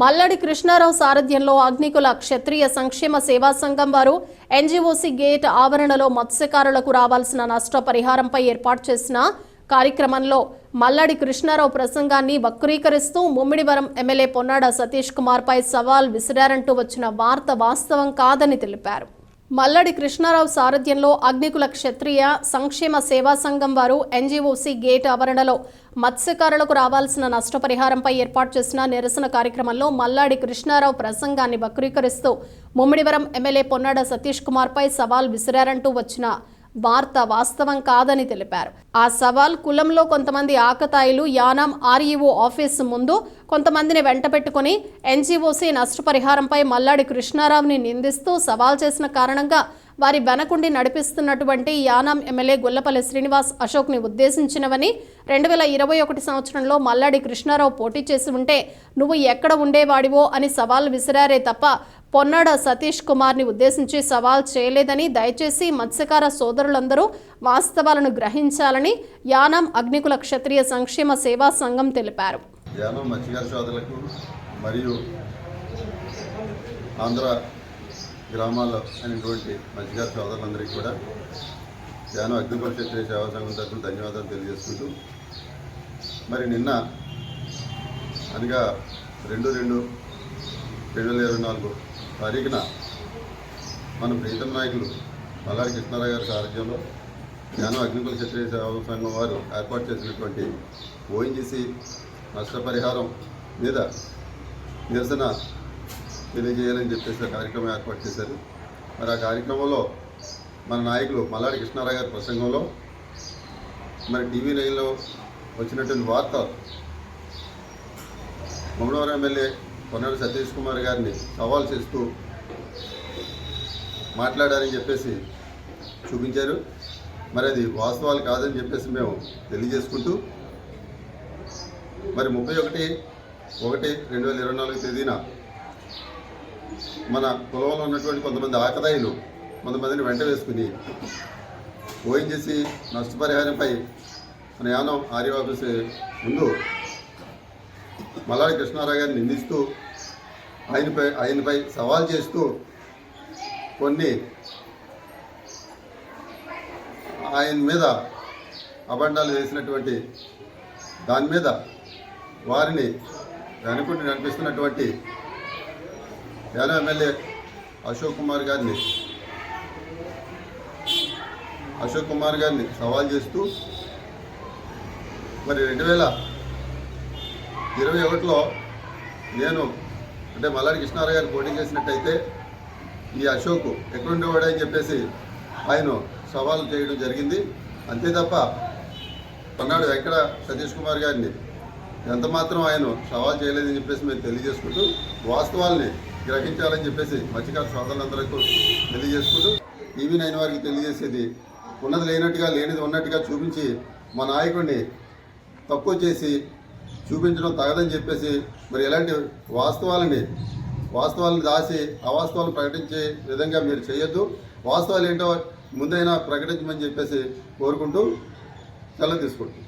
మల్లడి కృష్ణారావు సారథ్యంలో అగ్నికుల క్షత్రియ సంక్షేమ సేవా సంఘం వారు ఎన్జీఓసీ గేట్ ఆవరణలో మత్స్యకారులకు రావాల్సిన నష్టపరిహారంపై ఏర్పాటు చేసిన కార్యక్రమంలో మల్లడి కృష్ణారావు ప్రసంగాన్ని వక్రీకరిస్తూ ముమ్మిడివరం ఎమ్మెల్యే పొన్నాడ సతీష్ కుమార్పై సవాల్ విసిరారంటూ వచ్చిన వార్త వాస్తవం కాదని తెలిపారు. మల్లడి కృష్ణారావు సారథ్యంలో అగ్నికుల క్షత్రియ సంక్షేమ సేవా సంఘం వారు ఎన్జీఓసీ గేట్ ఆవరణలో మత్స్యకారులకు రావాల్సిన నష్టపరిహారంపై ఏర్పాటు చేసిన నిరసన కార్యక్రమంలో మల్లాడి కృష్ణారావు ప్రసంగాన్ని వక్రీకరిస్తూ ముమ్మిడివరం ఎమ్మెల్యే పొన్నాడ సతీష్ కుమార్పై సవాల్ విసిరారంటూ వచ్చిన వార్త వాస్తవం కాదని తెలిపారు. ఆ సవాల్ కులంలో కొంతమంది ఆకతాయిలు యానాం ఆర్ఈఓ ఆఫీస్ ముందు కొంతమందిని వెంట పెట్టుకుని ఎన్జీఓసీ నష్టపరిహారంపై మల్లాడి కృష్ణారావుని నిందిస్తూ సవాల్ చేసిన కారణంగా వారి వెనకుండి నడిపిస్తున్నటువంటి యానాం ఎమ్మెల్యే గొల్లపల్లి శ్రీనివాస్ అశోక్ని ఉద్దేశించినవని రెండు వేల ఇరవై ఒకటి సంవత్సరంలో మల్లాడి కృష్ణారావు పోటీ చేసి ఉంటే నువ్వు ఎక్కడ ఉండేవాడివో అని సవాల్ విసిరారే తప్ప పొన్నాడ సతీష్ కుమార్ని ఉద్దేశించి సవాల్ చేయలేదని దయచేసి మత్స్యకార సోదరులందరూ వాస్తవాలను గ్రహించాలని యానం అగ్నికుల క్షత్రియ సంక్షేమ సేవా సంఘం తెలిపారు. యానం మత్స్యకార సోదరులకు మరియు ఆంధ్ర గ్రామాల్లో అయినటువంటి మత్స్యకార సోదరులందరికీ కూడా యానం అగ్నికుల క్షత్రియ సేవా సంఘం తరఫున ధన్యవాదాలు తెలియజేసుకుంటూ మరి నిన్న అనగా రెండు రెండు రెండు వేల ఇరవై నాలుగు తారీఖున మన ప్రీతం నాయకులు మల్లారి కృష్ణారావు గారి సారథ్యంలో జ్ఞానం అగ్నికుల క్షత్రియ సేవా సంఘం వారు ఏర్పాటు చేసినటువంటి ఓఎన్జీసీ నష్టపరిహారం మీద నిరసన తెలియజేయాలని చెప్పేసి ఆ కార్యక్రమం ఏర్పాటు చేశారు. మరి ఆ కార్యక్రమంలో మన నాయకులు మల్లాడి కృష్ణారావు గారి ప్రసంగంలో మరి టీవీ నైన్లో వచ్చినటువంటి వార్త మమ్మడవరం ఎమ్మెల్యే కొన్నాడు సతీష్ కుమార్ గారిని సవాల్ చేస్తూ మాట్లాడారని చెప్పేసి చూపించారు. మరి అది వాస్తవాలు కాదని చెప్పేసి మేము తెలియజేసుకుంటూ మరి ముప్పై ఒకటి ఒకటి రెండు వేల ఇరవై నాలుగు తేదీన మన కులంలో ఉన్నటువంటి కొంతమంది ఆకదాయిలు కొంతమందిని వెంట వేసుకుని ఓఎన్జీసీ నష్టపరిహారంపై మన యానం ఆర్య ఆఫీస్ ముందు మల్లాడి కృష్ణారావు గారిని నిందిస్తూ ఆయనపై ఆయనపై సవాల్ చేస్తూ కొన్ని ఆయన మీద అబండాలు వేసినటువంటి దాని మీద వారిని వెనుకుంటూ నడిపిస్తున్నటువంటి యానం ఎమ్మెల్యే అశోక్ కుమార్ గారిని అశోక్ కుమార్ గారిని సవాల్ చేస్తూ మరి రెండు వేల ఇరవై ఒకటిలో నేను అంటే మల్లారి కృష్ణారావు గారు పోటీ చేసినట్టయితే ఈ అశోక్ అని చెప్పేసి ఆయన సవాల్ చేయడం జరిగింది. అంతే తప్ప పన్నాడు వెంకట సతీష్ కుమార్ గారిని. ఎంత మాత్రం ఆయన సవాల్ చేయలేదని చెప్పేసి మేము తెలియజేసుకుంటూ వాస్తవాల్ని గ్రహించాలని చెప్పేసి మత్స్యకార సోదరులందరికీ తెలియజేసుకుంటూ ఈవీ నైన్ వారికి తెలియజేసేది ఉన్నది లేనట్టుగా లేనిది ఉన్నట్టుగా చూపించి మా నాయకుడిని తక్కువ చేసి చూపించడం తగదని చెప్పేసి మరి ఎలాంటి వాస్తవాలని వాస్తవాలను దాసి అవాస్తవాలను ప్రకటించే విధంగా మీరు చేయొద్దు. వాస్తవాలు ఏంటో ముందైనా ప్రకటించమని చెప్పేసి కోరుకుంటూ సెలవు తీసుకుంటున్నాను